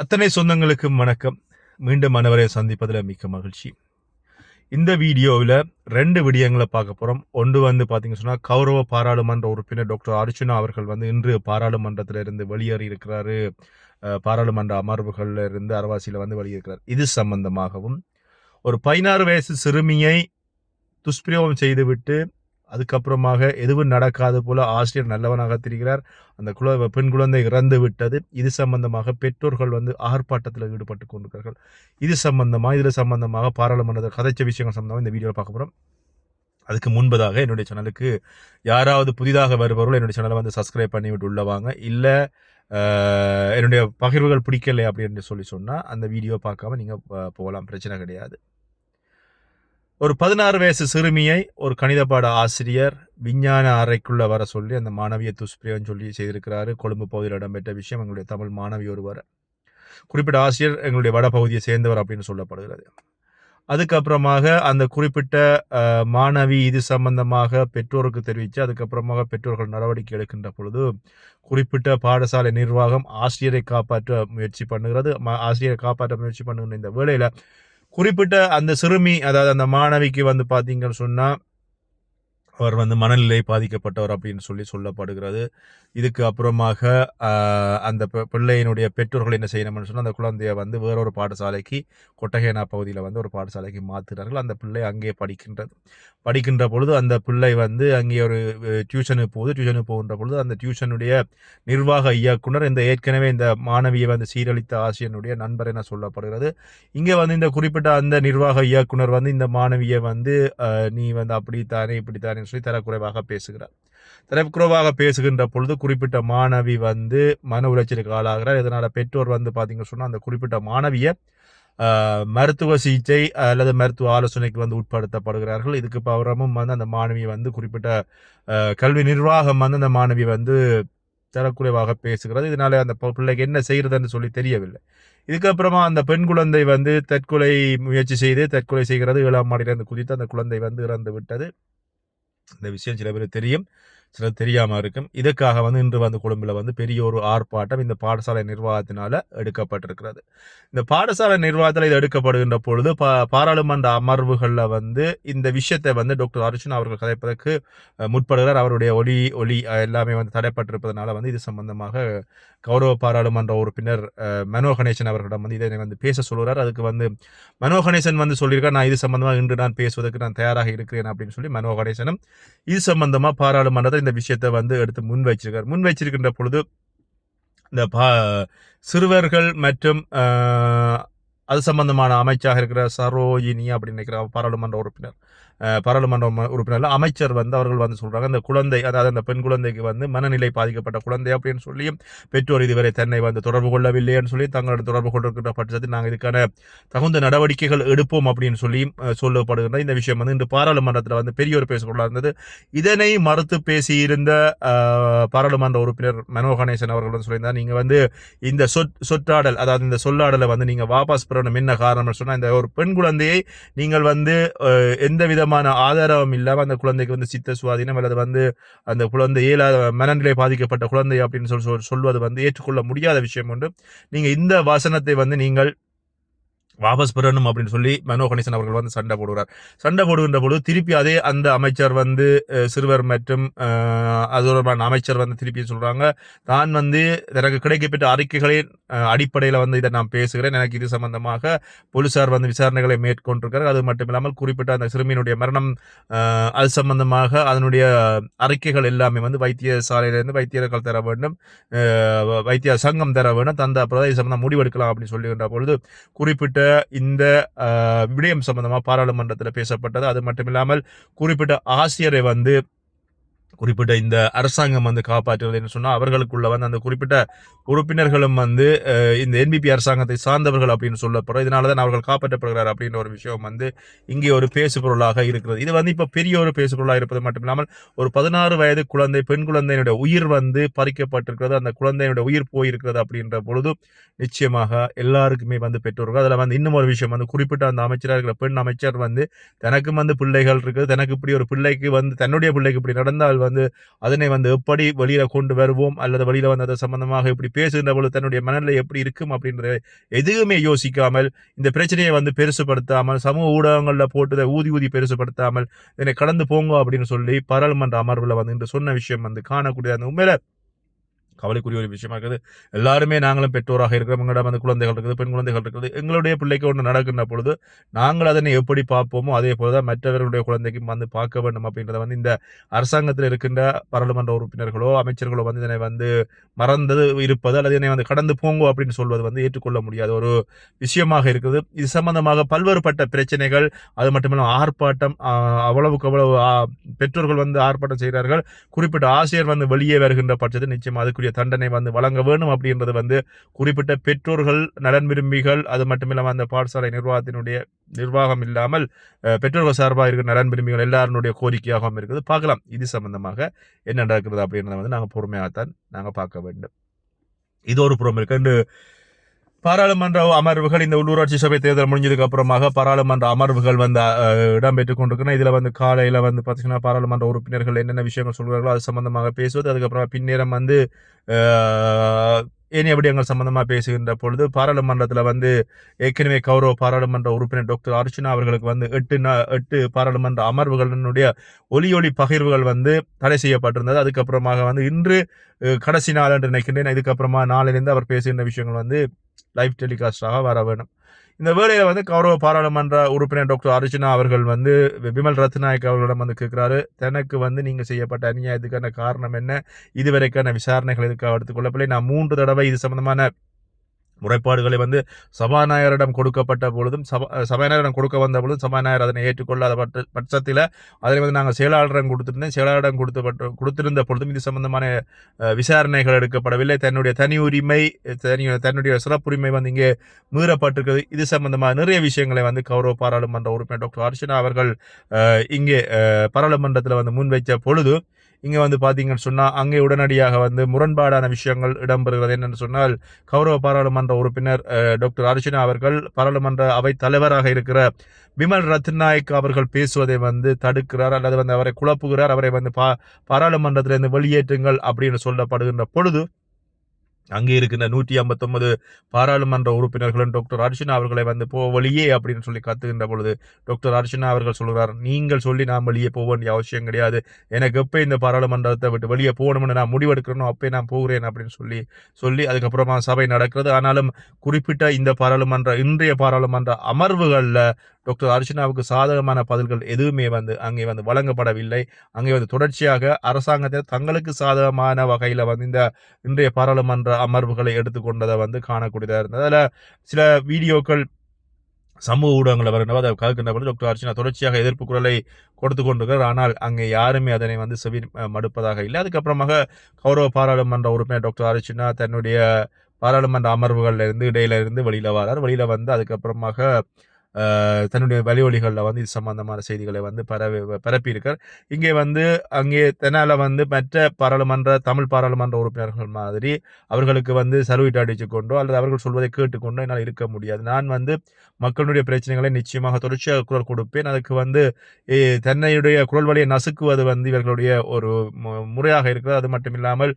அத்தனை சொந்தங்களுக்கும் வணக்கம். மீண்டும் அனைவரை சந்திப்பதில் மிக்க மகிழ்ச்சி. இந்த வீடியோவில் ரெண்டு விடயங்களை பார்க்க போகிறோம் ஒன்று வந்து பார்த்தீங்க சொன்னால் கௌரவ பாராளுமன்ற உறுப்பினர் டாக்டர் அர்ச்சுனா அவர்கள் வந்து இன்று பாராளுமன்றத்தில் இருந்து வெளியேறி இருக்கிறாரு. பாராளுமன்ற அமர்வுகளில் இருந்து அரவாசியில் வந்து வெளியேறுகிறார். இது சம்பந்தமாகவும் ஒரு பதினாறு வயசு சிறுமியை துஷ்பிரயோகம் செய்துவிட்டு அதுக்கப்புறமாக எதுவும் நடக்காது போல ஆசிரியர் நல்லவனாக தெரிகிறார். அந்த குல பெண் குழந்தை இறந்து விட்டது. இது சம்பந்தமாக பெற்றோர்கள் வந்து ஆர்ப்பாட்டத்தில் ஈடுபட்டு கொண்டிருக்கிறார்கள். இது சம்பந்தமாக இதில் சம்பந்தமாக பாராளுமன்றத்தில் கதைச்ச விஷயங்கள் சம்பந்தமாக இந்த வீடியோவில் பார்க்க போகிறோம் அதுக்கு முன்பதாக என்னுடைய சேனலுக்கு யாராவது புதிதாக வருபவர்கள் என்னுடைய சேனலை வந்து சப்ஸ்கிரைப் பண்ணி விட்டு உள்ளவாங்க இல்லை என்னுடைய பகிர்வுகள் பிடிக்கலை அப்படின்னு சொல்லி சொன்னால் அந்த வீடியோ பார்க்காம நீங்கள் போகலாம். பிரச்சனை கிடையாது. ஒரு பதினாறு வயசு சிறுமியை ஒரு கணித பாட ஆசிரியர் விஞ்ஞான அறைக்குள்ளே வர சொல்லி அந்த மாணவியை துஷ்பிரியம் சொல்லி செய்திருக்கிறாரு. கொழும்பு பகுதியில் இடம்பெற்ற விஷயம் எங்களுடைய தமிழ் மாணவி ஒருவர். குறிப்பிட்ட ஆசிரியர் எங்களுடைய வட பகுதியை சேர்ந்தவர் அப்படின்னு சொல்லப்படுகிறது. அதுக்கப்புறமாக அந்த குறிப்பிட்ட மாணவி இது சம்பந்தமாக பெற்றோருக்கு தெரிவித்து அதுக்கப்புறமாக பெற்றோர்கள் நடவடிக்கை எடுக்கின்ற பொழுது குறிப்பிட்ட பாடசாலை நிர்வாகம் ஆசிரியரை காப்பாற்ற முயற்சி பண்ணுகிறது. ஆசிரியரை காப்பாற்ற முயற்சி பண்ணுகின்ற இந்த வேளையில் குறிப்பிட்ட அந்த சிறுமி அதாவது அந்த மாணவிக்கு வந்து பார்த்தீங்கன்னு சொன்னால் அவர் வந்து மனநிலை பாதிக்கப்பட்டவர் அப்படின்னு சொல்லி சொல்லப்படுகிறது. இதுக்கு அப்புறமாக அந்த பிள்ளையினுடைய பெற்றோர்கள் என்ன செய்யணும்னு சொன்னால் அந்த குழந்தைய வந்து வேறொரு பாடசாலைக்கு கொட்டகேனா பகுதியில் வந்து ஒரு பாடசாலைக்கு மாற்றுகிறார்கள் அந்த பிள்ளை அங்கே படிக்கின்றது. படிக்கின்ற பொழுது அந்த பிள்ளை வந்து அங்கே ஒரு டியூஷனுக்கு போகுது. டியூஷனுக்கு போகின்ற பொழுது அந்த டியூஷனுடைய நிர்வாக இயக்குனர் இந்த ஏற்கனவே இந்த மாணவியை வந்து சீரழித்த ஆசிரியனுடைய நண்பர் என சொல்லப்படுகிறது. இங்கே வந்து இந்த குறிப்பிட்ட அந்த நிர்வாக இயக்குனர் வந்து இந்த மாணவியை வந்து நீ வந்து அப்படித்தானே இப்படித்தானே சொல்லி தரக்குறைவாக பேசுகிறார். தரக்குறைவாக பேசுகின்ற பொழுது குறிப்பிட்ட மாணவி வந்து மன உளைச்சலுக்கு ஆளாகிறார். இதனால் பெற்றோர் வந்து பார்த்தீங்க சொன்னால் அந்த குறிப்பிட்ட மாணவியை மருத்துவ சிகிச்சை அல்லது மருத்துவ ஆலோசனைக்கு வந்து உட்படுத்தப்படுகிறார்கள். இதுக்கு பவரமும் வந்து அந்த மாணவி வந்து குறிப்பிட்ட கல்வி நிர்வாகம் வந்து அந்த மாணவி வந்து தரக்குறைவாக பேசுகிறது. இதனால அந்த ப- பிள்ளைக்கு என்ன செய்கிறதுன்னு சொல்லி தெரியவில்லை. இதுக்கப்புறமா அந்த பெண் குழந்தை வந்து தற்கொலை முயற்சி செய்து தற்கொலை செய்கிறது. ஏழாம் மாடியிலிருந்து குதித்து அந்த குழந்தை வந்து இறந்து விட்டது இந்த விஷயம் சில பேர் தெரியும் சில தெரியாமல் இருக்கும். இதுக்காக வந்து இன்று வந்து கொழும்பில் வந்து பெரிய ஒரு ஆர்ப்பாட்டம் இந்த பாடசாலை நிர்வாகத்தினால் எடுக்கப்பட்டிருக்கிறது. இந்த பாடசாலை நிர்வாகத்தில் இது எடுக்கப்படுகின்ற பொழுது பா- பாராளுமன்ற அமர்வுகளில் வந்து இந்த விஷயத்தை வந்து டாக்டர் அர்ஜுன் அவர்கள் கதைப்பதற்கு முற்படுகிறார். அவருடைய ஒலி ஒலி எல்லாமே வந்து தடைப்பட்டிருப்பதனால வந்து இது சம்பந்தமாக கௌரவ பாராளுமன்ற உறுப்பினர் மனோ கணேசன் அவர்களிடம் வந்து இதை வந்து பேச சொல்கிறார் அதுக்கு வந்து மனோ கணேசன் வந்து சொல்லியிருக்கார் நான் இது சம்பந்தமாக இன்று நான் பேசுவதற்கு நான் தயாராக இருக்கிறேன் அப்படின்னு சொல்லி மனோ கணேசனும் இது சம்பந்தமாக பாராளுமன்றத்தில் இந்த விஷயத்தை வந்து எடுத்து முன் வச்சிருக்கார். முன் வச்சிருக்கின்ற பொழுது இந்த பா சிறுவர்கள் மற்றும் அது சம்பந்தமான அமைச்சாக இருக்கிற சரோஜினி அப்படின்னு நினைக்கிற பாராளுமன்ற உறுப்பினர் பாராளுமன்ற உறுப்பினர்கள் அமைச்சர் வந்து அவர்கள் வந்து சொல்கிறாங்க அந்த குழந்தை அதாவது அந்த பெண் குழந்தைக்கு வந்து மனநிலை பாதிக்கப்பட்ட குழந்தை அப்படின்னு சொல்லியும் பெற்றோர் இதுவரை தன்னை வந்து தொடர்பு கொள்ளவில்லைன்னு சொல்லி தங்களோட தொடர்பு கொண்டிருக்கின்ற பட்சத்தில் நாங்கள் இதுக்கான தகுந்த நடவடிக்கைகள் எடுப்போம் அப்படின்னு சொல்லியும் சொல்லப்படுகின்ற இந்த விஷயம் வந்து இன்று பாராளுமன்றத்தில் வந்து பெரிய ஒரு பேசப்படா இருந்தது. இதனை மறுத்து பேசியிருந்த பாராளுமன்ற உறுப்பினர் மனோ கணேசன் அவர்கள் வந்து சொல்லியிருந்தார் நீங்கள் வந்து இந்த சொற் சொற்றாடல் அதாவது இந்த சொல்லாடலை வந்து நீங்கள் வாபஸ் பெறணும் என்ன காரணம் சொன்னால் இந்த ஒரு பெண் குழந்தையை நீங்கள் வந்து எந்த விதமான ஆதாரம் இல்லாம அந்த குழந்தைக்கு வந்து சித்த சுவாதீனம் அல்லது வந்து அந்த குழந்தை இயலாத மனநிலை பாதிக்கப்பட்ட குழந்தை அப்படின்னு சொல்லி சொல் சொல்வது வந்து ஏற்றுக்கொள்ள முடியாத விஷயம் உண்டு. நீங்க இந்த வசனத்தை வந்து நீங்கள் வாபஸ் பெறணும் அப்படின்னு சொல்லி மனோ கணேசன் அவர்கள் வந்து சண்டை போடுகிறார். சண்டை போடுகின்ற பொழுது திருப்பி அதே அந்த அமைச்சர் வந்து சிறுவர் மற்றும் அது தொடர்பான அமைச்சர் வந்து திருப்பி சொல்கிறாங்க தான் வந்து எனக்கு கிடைக்கப்பட்ட அறிக்கைகளின் அடிப்படையில் வந்து இதை நான் பேசுகிறேன். எனக்கு இது சம்பந்தமாக போலீசார் வந்து விசாரணைகளை மேற்கொண்டிருக்கிறார் அது மட்டும் இல்லாமல் குறிப்பிட்ட அந்த சிறுமியினுடைய மரணம் அது சம்பந்தமாக அதனுடைய அறிக்கைகள் எல்லாமே வந்து வைத்தியசாலையிலிருந்து வைத்தியர்கள் தர வேண்டும். வைத்திய சங்கம் தர வேண்டும். தந்த அப்புறம் இது சம்பந்தம் முடிவெடுக்கலாம் அப்படின்னு சொல்லுகின்ற பொழுது குறிப்பிட்ட இந்த விடயம் சம்பந்தமாக பாராளுமன்றத்தில் பேசப்பட்டது. அது மட்டும் இல்லாமல் குறிப்பிட்ட ஆசிரியரை வந்து குறிப்பிட்ட இந்த அரசாங்கம் வந்து காப்பாற்றுவது என்று சொன்னால் அவர்களுக்குள்ள வந்து அந்த குறிப்பிட்ட உறுப்பினர்களும் வந்து இந்த என்பிபி அரசாங்கத்தை சார்ந்தவர்கள் அப்படின்னு சொல்லப்படுறோம். இதனால தான் அவர்கள் காப்பாற்றப்படுகிறார் அப்படின்ற ஒரு விஷயம் வந்து இங்கே ஒரு பேசுபொருளாக இருக்கிறது. இது வந்து இப்போ பெரிய ஒரு பேசுபொருளாக இருப்பது மட்டும் இல்லாமல் ஒரு பதினாறு வயது குழந்தை பெண் குழந்தையினுடைய உயிர் வந்து பறிக்கப்பட்டிருக்கிறது. அந்த குழந்தையினுடைய உயிர் போயிருக்கிறது அப்படின்ற பொழுது நிச்சயமாக எல்லாருக்குமே வந்து பெற்றோர்கள் அதில் வந்து இன்னும் ஒரு விஷயம் வந்து குறிப்பிட்ட அந்த அமைச்சராக இருக்கிற பெண் அமைச்சர் வந்து தனக்கும் வந்து பிள்ளைகள் இருக்குது. தனக்கு இப்படி ஒரு பிள்ளைக்கு வந்து தன்னுடைய பிள்ளைக்கு இப்படி நடந்தால் வந்து வந்து அதனை வந்து எப்படி வெளியில் கொண்டு வருவோம்? அல்லது வெளியில் வந்து அது சம்பந்தமாக இப்படி பேசுகின்ற பொழுது தன்னுடைய மனநிலை எப்படி இருக்கும்? அப்படின்றத எதுவுமே யோசிக்காமல் இந்த பிரச்சனையை வந்து பெருசுப்படுத்தாமல் சமூக ஊடகங்களில் போட்டு ஊதி ஊதி பெருசுப்படுத்தாமல் இதனை கடந்து போங்க அப்படின்னு சொல்லி பாராளுமன்ற அமர்வில் வந்து இன்று சொன்ன விஷயம் வந்து காணக்கூடிய அந்த உண்மையில கவலைக்குரிய ஒரு விஷயமா இருக்குது. எல்லாருமே நாங்களும் பெற்றோராக இருக்கிறோம். எங்களிடம் வந்து குழந்தைகள் இருக்குது பெண் குழந்தைகள் இருக்குது. எங்களுடைய பிள்ளைக்கு ஒன்று நடக்கின்ற பொழுது நாங்கள் அதனை எப்படி பார்ப்போமோ அதே போலதான் மற்றவர்களுடைய குழந்தைக்கும் வந்து பார்க்க வேண்டும் அப்படின்றத வந்து இந்த அரசாங்கத்தில் இருக்கின்ற பாராளுமன்ற உறுப்பினர்களோ அமைச்சர்களோ வந்து இதனை வந்து மறந்தது இருப்பது அல்லது இதனை வந்து கடந்து போங்கோ அப்படின்னு சொல்வது வந்து ஏற்றுக்கொள்ள முடியாத ஒரு விஷயமாக இருக்குது. இது சம்பந்தமாக பல்வேறுபட்ட பிரச்சனைகள் அது மட்டுமில்லாமல் ஆர்ப்பாட்டம் அவ்வளவுக்கு அவ்வளவு பெற்றோர்கள் வந்து ஆர்ப்பாட்டம் செய்கிறார்கள். குறிப்பிட்ட ஆசிரியர் வந்து வெளியே வருகின்ற பட்சத்தில் நிச்சயம் அதுக்குரிய தண்டனை வந்து வழங்க வேணும் அப்படின்றது வந்து குறிப்பிட்ட பெற்றோர்கள் நலன் விரும்பிகள் அது மட்டுமில்லாமல் அந்த பாடசாலை நிர்வாகத்தினுடைய நிர்வாகம் இல்லாமல் பெற்றோர்கள் சார்பாக இருக்கிற நலன் விரும்பிகள் எல்லாருடைய கோரிக்கையாகவும் இருக்குது. பார்க்கலாம் இது சம்பந்தமாக என்ன நடக்கிறது அப்படின்றத வந்து நாங்கள் பொறுமையாகத்தான் நாங்கள் பார்க்க வேண்டும். இது ஒரு புறம் இருக்கு. பாராளுமன்ற அமர்வுகள் இந்த உள்ளூராட்சி சபை தேர்தல் முடிஞ்சதுக்கு அப்புறமாக பாராளுமன்ற அமர்வுகள் வந்து இடம்பெற்றுக் கொண்டிருக்கணும் இதில் வந்து காலையில் வந்து பார்த்தீங்கன்னா பாராளுமன்ற உறுப்பினர்கள் என்னென்ன விஷயங்கள் சொல்கிறார்களோ அது சம்பந்தமாக பேசுவது அதுக்கப்புறம் பின்னேறம் வந்து ஏனைய விடயங்கள் சம்பந்தமாக பேசுகின்ற பொழுது பாராளுமன்றத்தில் வந்து ஏற்கனவே கௌரவ பாராளுமன்ற உறுப்பினர் டாக்டர் அர்ச்சனா அவர்களுக்கு வந்து எட்டு எட்டு பாராளுமன்ற அமர்வுகளினுடைய ஒலி ஒளி பகிர்வுகள் வந்து தடை செய்யப்பட்டிருந்தது. அதுக்கப்புறமாக வந்து இன்று கடைசி நாள் என்று நினைக்கின்றேன். இதுக்கப்புறமா நாளிலிருந்து அவர் பேசுகின்ற விஷயங்கள் வந்து லைவ் டெலிகாஸ்டாக வர வேணும். இந்த வேலையில் வந்து கௌரவ பாராளுமன்ற உறுப்பினர் டாக்டர் அர்ஜுனா அவர்கள் வந்து விமல் ரத்நாயக் அவர்களிடம் வந்து கேட்குறாரு. தனக்கு வந்து நீங்கள் செய்யப்பட்ட அநியாயத்துக்கான காரணம் என்ன? இதுவரைக்கான விசாரணைகள் எதுக்காக எடுத்துக்கொள்ளப்பில்லை நான் மூன்று தடவை இது சம்பந்தமான முறைப்பாடுகளை வந்து சபாநாயகரிடம் கொடுக்கப்பட்ட பொழுதும் சபா சபாநாயகரிடம் கொடுக்க வந்த பொழுதும் சபாநாயகர் அதனை ஏற்றுக்கொள்ளாத பட்ச பட்சத்தில் அதில் வந்து நாங்கள் செயலாளரிடம் கொடுத்திருந்தேன். செயலாளரிடம் கொடுத்தப்பட்ட கொடுத்திருந்த பொழுதும் இது சம்பந்தமான விசாரணைகள் எடுக்கப்படவில்லை. தன்னுடைய தனி உரிமை தனி தன்னுடைய சிறப்புரிமை வந்து இங்கே மீறப்பட்டிருக்கிறது. இது சம்பந்தமாக நிறைய விஷயங்களை வந்து கௌரவ பாராளுமன்ற உறுப்பினர் டாக்டர் அர்ச்சனா அவர்கள் இங்கே பாராளுமன்றத்தில் வந்து முன்வைத்த பொழுது இங்கே வந்து பார்த்தீங்கன்னு சொன்னால் அங்கே உடனடியாக வந்து முரண்பாடான விஷயங்கள் இடம்பெறுகிறது என்னென்னு சொன்னால் கௌரவ பாராளுமன்ற உறுப்பினர் டாக்டர் அர்ஜுனா அவர்கள் பாராளுமன்ற அவை தலைவராக இருக்கிற விமல் ரத்நாயக் அவர்கள் பேசுவதை வந்து தடுக்கிறார் அல்லது வந்து அவரை குழப்புகிறார் அவரை வந்து பா பாராளுமன்றத்திலிருந்து வெளியேற்றுங்கள் அப்படின்னு சொல்லப்படுகின்ற பொழுது அங்கே இருக்கின்ற நூற்றி ஐம்பத்தொன்பது பாராளுமன்ற உறுப்பினர்களும் டாக்டர் அர்ச்சனா அவர்களை வந்து போ வழியே அப்படின்னு சொல்லி கத்துகின்ற பொழுது டாக்டர் அர்ச்சனா அவர்கள் சொல்கிறார் நீங்கள் சொல்லி நான் வெளியே போக வேண்டிய அவசியம் கிடையாது. எனக்கு எப்போ இந்த பாராளுமன்றத்தை விட்டு வெளியே போகணும்னு நான் முடிவெடுக்கிறனோ அப்போ நான் போகிறேன் அப்படின்னு சொல்லி சொல்லி அதுக்கப்புறமா சபை நடக்கிறது. ஆனாலும் குறிப்பிட்ட இந்த பாராளுமன்ற இன்றைய பாராளுமன்ற அமர்வுகளில் டாக்டர் அர்ச்சனாவுக்கு சாதகமான பதில்கள் எதுவுமே வந்து அங்கே வந்து வழங்கப்படவில்லை. அங்கே வந்து தொடர்ச்சியாக அரசாங்கத்தில் தங்களுக்கு சாதகமான வகையில் வந்து இந்த இன்றைய பாராளுமன்ற அமர்வுகளை எடுத்துக்கொண்டதை வந்து காணக்கூடியதாக இருந்தது. அதில் சில வீடியோக்கள் சமூக ஊடகங்களில் வரணும் அதை கலக்கின்ற பொழுது டாக்டர் அர்ச்சனா தொடர்ச்சியாக எதிர்ப்பு குரலை கொடுத்து கொண்டிருக்கிறார். ஆனால் அங்கே யாருமே அதனை வந்து செவி மடுப்பதாக இல்லை. அதுக்கப்புறமாக கௌரவ பாராளுமன்ற உறுப்பினர் டாக்டர் அர்ச்சனா தன்னுடைய பாராளுமன்ற அமர்வுகளில் இருந்து இடையில இருந்து வெளியில் வரார். வெளியில் வந்து அதுக்கப்புறமாக தன்னுடைய வழிவழிகளில் வந்து இது சம்பந்தமான செய்திகளை வந்து பரவி பரப்பியிருக்கார். இங்கே வந்து அங்கே தெனால வந்து மற்ற பாராளுமன்ற தமிழ் பாராளுமன்ற உறுப்பினர்கள் மாதிரி அவர்களுக்கு வந்து சர்வீட் அடித்து கொண்டோ அல்லது அவர்கள் சொல்வதை கேட்டுக்கொண்டோ என்னால் இருக்க முடியாது. நான் வந்து மக்களுடைய பிரச்சனைகளை நிச்சயமாக தொடர்ச்சியாக குரல் கொடுப்பேன். அதுக்கு வந்து தன்னையுடைய குரல் வழியை நசுக்குவது வந்து இவர்களுடைய ஒரு முறையாக இருக்கிறது. அது மட்டும் இல்லாமல்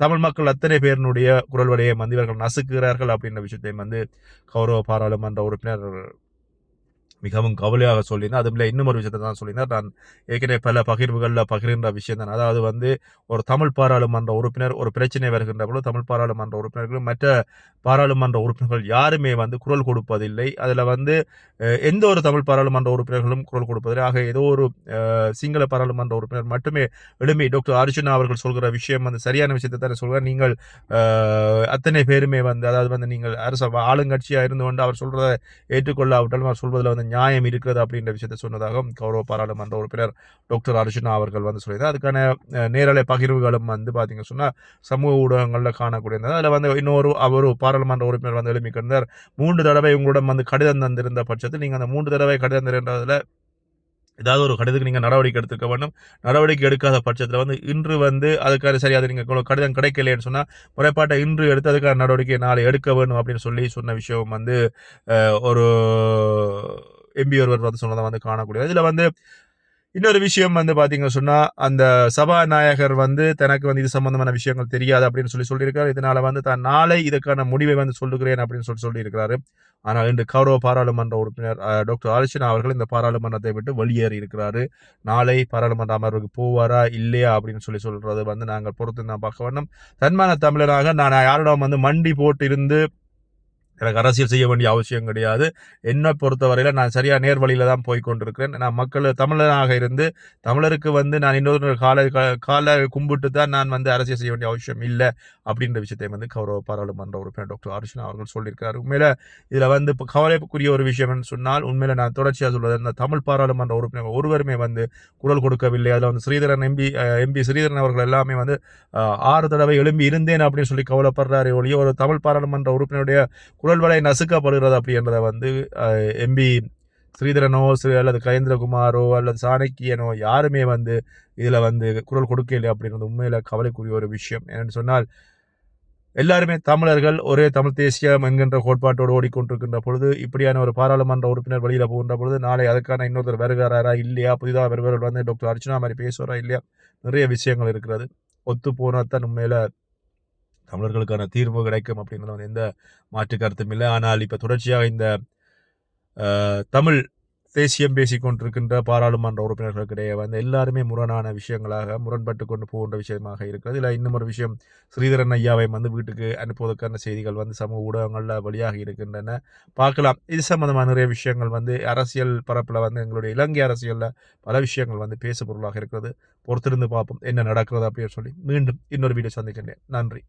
தமிழ் மக்கள் அத்தனை பேரினுடைய குரல் வழியை வந்து இவர்கள் நசுக்குகிறார்கள் அப்படின்ற விஷயத்தையும் வந்து கௌரவ பாராளுமன்ற உறுப்பினர் மிகவும் கவலையாக சொல்லியிருந்தேன். அதுமில்ல இன்னும் ஒரு விஷயத்தை தான் சொல்லியிருந்தார் நான் ஏற்கனவே பல பகிர்வுகளில் பகிர்கின்ற விஷயம் தான். அதாவது வந்து ஒரு தமிழ் பாராளுமன்ற உறுப்பினர் ஒரு பிரச்சனை வருகின்ற பொழுது தமிழ் பாராளுமன்ற உறுப்பினர்களும் மற்ற பாராளுமன்ற உறுப்பினர்கள் யாருமே வந்து குரல் கொடுப்பதில்லை. அதில் வந்து எந்த ஒரு தமிழ் பாராளுமன்ற உறுப்பினர்களும் குரல் கொடுப்பதில்லை. ஆக ஏதோ ஒரு சிங்கள பாராளுமன்ற உறுப்பினர் மட்டுமே எளிமை டாக்டர் அர்ஜுனா அவர்கள் சொல்கிற விஷயம் வந்து சரியான விஷயத்தை தானே சொல்கிறார். நீங்கள் அத்தனை பேருமே வந்து அதாவது வந்து நீங்கள் அரசு ஆளுங்கட்சியாக இருந்து கொண்டு அவர் சொல்கிறத ஏற்றுக்கொள்ளாவிட்டாலும் அவர் சொல்வதில் வந்து நியாயம் இருக்கிறது அப்படின்ற விஷயத்தை சொன்னதாக கௌரவ பாராளுமன்ற உறுப்பினர் டாக்டர் அர்ஜுனா அவர்கள் வந்து சொல்லியிருந்தார். அதுக்கான நேரலை பகிர்வுகளும் வந்து பார்த்தீங்க சொன்னால் சமூக ஊடகங்களில் காணக்கூடியது. அதில் வந்து இன்னொரு அவர் பாராளுமன்ற உறுப்பினர் வந்து எழுப்பிக்கிருந்தார் மூன்று தடவை உங்களிடம் வந்து கடிதம் தந்திருந்த பட்சத்தில் நீங்கள் அந்த மூன்று தடவை கடிதம் தருகின்றதில் ஏதாவது ஒரு கடிதத்துக்கு நீங்கள் நடவடிக்கை எடுத்துக்க வேண்டும். நடவடிக்கை எடுக்காத பட்சத்தில் வந்து இன்று வந்து அதுக்காக சரி அது நீங்கள் கடிதம் கிடைக்கலைன்னு சொன்னால் முறைப்பாட்டை இன்று எடுத்து அதுக்கான நடவடிக்கை நாளை எடுக்க வேண்டும் அப்படின்னு சொல்லி சொன்ன விஷயம் வந்து ஒரு எம்பி ஒருவர் வந்து சொன்னதை வந்து காணக்கூடியது இதில் வந்து இன்னொரு விஷயம் வந்து பார்த்தீங்க சொன்னால் அந்த சபாநாயகர் வந்து தனக்கு வந்து இது சம்பந்தமான விஷயங்கள் தெரியாது அப்படின்னு சொல்லி சொல்லியிருக்காரு. இதனால் வந்து தான் நாளை இதுக்கான முடிவை வந்து சொல்லுகிறேன் அப்படின்னு சொல்லி சொல்லியிருக்கிறாரு. ஆனால் இன்று கௌரவ பாராளுமன்ற உறுப்பினர் டாக்டர் அர்ச்சனா அவர்கள் இந்த பாராளுமன்றத்தை விட்டு வெளியேறி இருக்கிறாரு. நாளை பாராளுமன்ற அமர்வுக்கு போவாரா இல்லையா அப்படின்னு சொல்லி சொல்றது வந்து நாங்கள் பொறுத்து தான் பார்க்க வேண்டும். தன்மான தமிழராக நான் யாரிடம் வந்து மண்டி போட்டு இருந்து எனக்கு அரசியல் செய்ய வேண்டிய அவசியம் கிடையாது. என்னை பொறுத்தவரையில் நான் சரியாக நேர் வழியில் தான் போய் கொண்டிருக்கிறேன் நான் மக்கள் தமிழனாக இருந்து தமிழருக்கு வந்து நான் இன்னொரு கால கால கும்பிட்டு தான் நான் வந்து அரசியல் செய்ய வேண்டிய அவசியம் இல்லை அப்படின்ற விஷயத்தை வந்து கௌரவ பாராளுமன்ற உறுப்பினர் டாக்டர் அர்ச்சனா அவர்கள் சொல்லியிருக்கிறார் உண்மையில் இதில் வந்து இப்போ கவலைக்குரிய ஒரு விஷயம்னு சொன்னால் உண்மையில் நான் தொடர்ச்சியாக சொல்வது இந்த தமிழ் பாராளுமன்ற உறுப்பினர் ஒருவருமே வந்து குரல் கொடுக்கவில்லை. அதில் வந்து ஸ்ரீதரன் எம்பி எம்பி ஸ்ரீதரன் அவர்கள் எல்லாமே வந்து ஆறு தடவை எழும்பி இருந்தேன் அப்படின்னு சொல்லி கவலைப்படுறாரு ஒழிய ஒரு தமிழ் பாராளுமன்ற உறுப்பினருடைய குரல் வலை நசுக்கப்படுகிறது அப்படின்றத வந்து எம்பி ஸ்ரீதரனோ ஸ்ரீ அல்லது கலேந்திரகுமாரோ அல்லது சாணக்கியனோ யாருமே வந்து இதில் வந்து குரல் கொடுக்கல அப்படின்றது உண்மையில் கவலைக்குரிய ஒரு விஷயம். என்னென்னு சொன்னால் எல்லாருமே தமிழர்கள் ஒரே தமிழ் தேசியம் என்கின்ற கோட்பாட்டோடு ஓடிக்கொண்டிருக்கின்ற பொழுது இப்படியான ஒரு பாராளுமன்ற உறுப்பினர் வழியில் போகின்ற பொழுது நாளை அதுக்கான இன்னொருத்தர் வருகிறாரா இல்லையா புதிதாக வருபவர்கள் வந்து டாக்டர் அர்ச்சனா மாதிரி பேசுவாரா இல்லையா நிறைய விஷயங்கள் இருக்கிறது. ஒத்து போனால் உண்மையில தமிழர்களுக்கான தீர்வு கிடைக்கும் அப்படின்றது வந்து எந்த மாற்று கருத்தும் இல்லை. ஆனால் இப்போ தொடர்ச்சியாக இந்த தமிழ் தேசியம் பேசிக்கொண்டிருக்கின்ற பாராளுமன்ற உறுப்பினர்களுக்கிடையே வந்து எல்லாருமே முரணான விஷயங்களாக முரண்பட்டு கொண்டு போகின்ற விஷயமாக இருக்கிறது. இல்லை இன்னும் ஒரு விஷயம் ஸ்ரீதரன் ஐயாவை வந்து வீட்டுக்கு அனுப்புவதற்கான செய்திகள் வந்து சமூக ஊடகங்களில் வழியாக இருக்கின்றன. பார்க்கலாம். இது சம்மந்தமான நிறைய விஷயங்கள் வந்து அரசியல் பரப்பில் வந்து எங்களுடைய இலங்கை அரசியலில் பல விஷயங்கள் வந்து பேசு பொருளாக இருக்கிறது. பொறுத்திருந்து பார்ப்போம். என்ன நடக்கிறது அப்படின்னு சொல்லி மீண்டும் இன்னொரு வீடியோ சந்திக்கின்றேன். நன்றி.